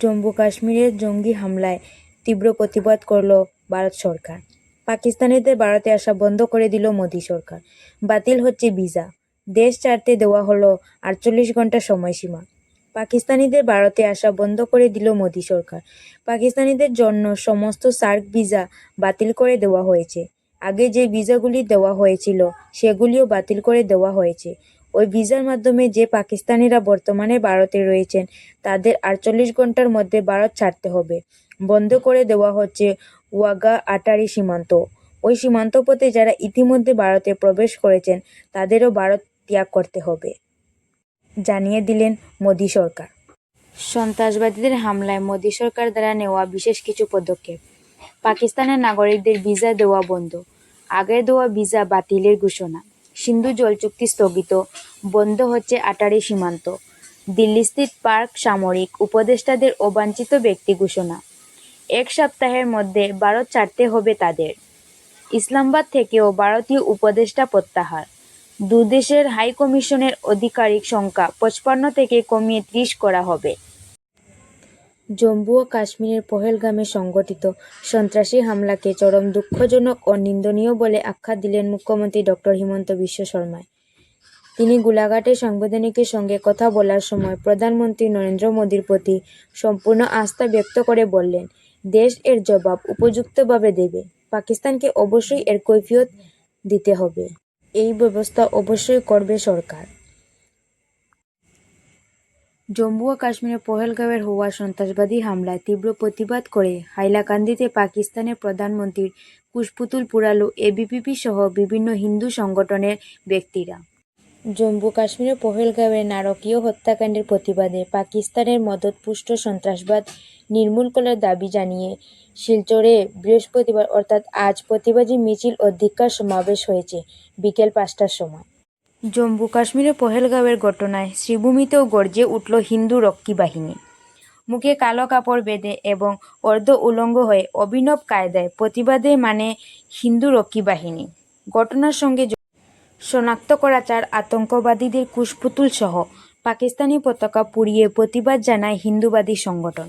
জম্মু কাশ্মীরের জঙ্গি হামলায় তীব্র প্রতিবাদ করল ভারত সরকার। পাকিস্তানিদের ভারতে আসা বন্ধ করে দিল মোদী সরকার। বাতিল হচ্ছে ভিসা। দেশ ছাড়তে দেওয়া হলো আটচল্লিশ ঘণ্টা সময়সীমা। পাকিস্তানিদের ভারতে আসা বন্ধ করে দিল মোদী সরকার। পাকিস্তানিদের জন্য সমস্ত সার্ক ভিসা বাতিল করে দেওয়া হয়েছে। আগে যে ভিসাগুলি দেওয়া হয়েছিল, সেগুলিও বাতিল করে দেওয়া হয়েছে। ওই ভিসার মাধ্যমে যে পাকিস্তানিরা বর্তমানে ভারতে রয়েছেন, তাদের আটচল্লিশ ঘণ্টার মধ্যে ভারত ছাড়তে হবে। বন্ধ করে দেওয়া হচ্ছে ওয়াগা আটারি সীমান্ত। ওই সীমান্ত পথে যারা ইতিমধ্যে ভারতে প্রবেশ করেছেন, তাদেরও ভারত ত্যাগ করতে হবে। জানিয়ে দিলেন মোদী সরকার। সন্ত্রাসবাদীদের হামলায় মোদী সরকার দ্বারা নেওয়া বিশেষ কিছু পদক্ষেপ। পাকিস্তানের নাগরিকদের ভিসা দেওয়া বন্ধ। আগের দেওয়া ভিসা বাতিলের ঘোষণা। সিন্ধু জল চুক্তি স্থগিত, বন্ধ হচ্ছে আটারি সীমান্ত। দিল্লিস্থিত পার্ক সামরিক উপদেষ্টাদের অবাঞ্ছিত ব্যক্তি ঘোষণা। এক সপ্তাহের মধ্যে ভারত ছাড়তে হবে তাদের। ইসলামাবাদ থেকেও ভারতীয় উপদেষ্টা প্রত্যাহার। দুদেশের হাই কমিশনের আধিকারিক সংখ্যা পঁচপান্ন থেকে কমিয়ে ত্রিশ করা হবে। জম্মু ও কাশ্মীরের পহেলগামে সংঘটিত সন্ত্রাসী হামলাকে চরম দুঃখজনক ও নিন্দনীয় বলে আখ্যা দিলেন মুখ্যমন্ত্রী ডক্টর হিমন্ত বিশ্ব শর্মায়। তিনি গোলাঘাটে সাংবাদিকের সঙ্গে কথা বলার সময় প্রধানমন্ত্রী নরেন্দ্র মোদীর প্রতি সম্পূর্ণ আস্থা ব্যক্ত করে বললেন, দেশ এর জবাব উপযুক্তভাবে দেবে। পাকিস্তানকে অবশ্যই এর কৈফিয়ত দিতে হবে। এই ব্যবস্থা অবশ্যই করবে সরকার। জম্মু ও কাশ্মীরের পহেলগাঁওয়ের হওয়া সন্ত্রাসবাদী হামলায় তীব্র প্রতিবাদ করে হাইলাকান্দিতে পাকিস্তানের প্রধানমন্ত্রীর কুশপুতুল পুরালো এবিপিপি সহ বিভিন্ন হিন্দু সংগঠনের ব্যক্তিরা। জম্মু কাশ্মীরের পহেলগাঁওয়ের নারকীয় হত্যাকাণ্ডের প্রতিবাদে পাকিস্তানের মদতপুষ্ট সন্ত্রাসবাদ নির্মূল করার দাবি জানিয়ে শিলচরে বৃহস্পতিবার অর্থাৎ আজ প্রতিবাদী মিছিল ও সমাবেশ হয়েছে বিকেল পাঁচটার সময়। জম্মু কাশ্মীরের পহেলগাঁওয়ের ঘটনায় শ্রীভূমিতেও গর্জে উঠল হিন্দু রক্ষী বাহিনী। মুখে কালো কাপড় বেঁধে এবং অর্ধ উলঙ্গ হয়ে অভিনব কায়দায় প্রতিবাদে মানে হিন্দু রক্ষী বাহিনী। ঘটনার সঙ্গে শনাক্ত করা চার আতঙ্কবাদীদের কুশপুতুল সহ পাকিস্তানি পতাকা পুড়িয়ে প্রতিবাদ জানায় হিন্দুবাদী সংগঠন।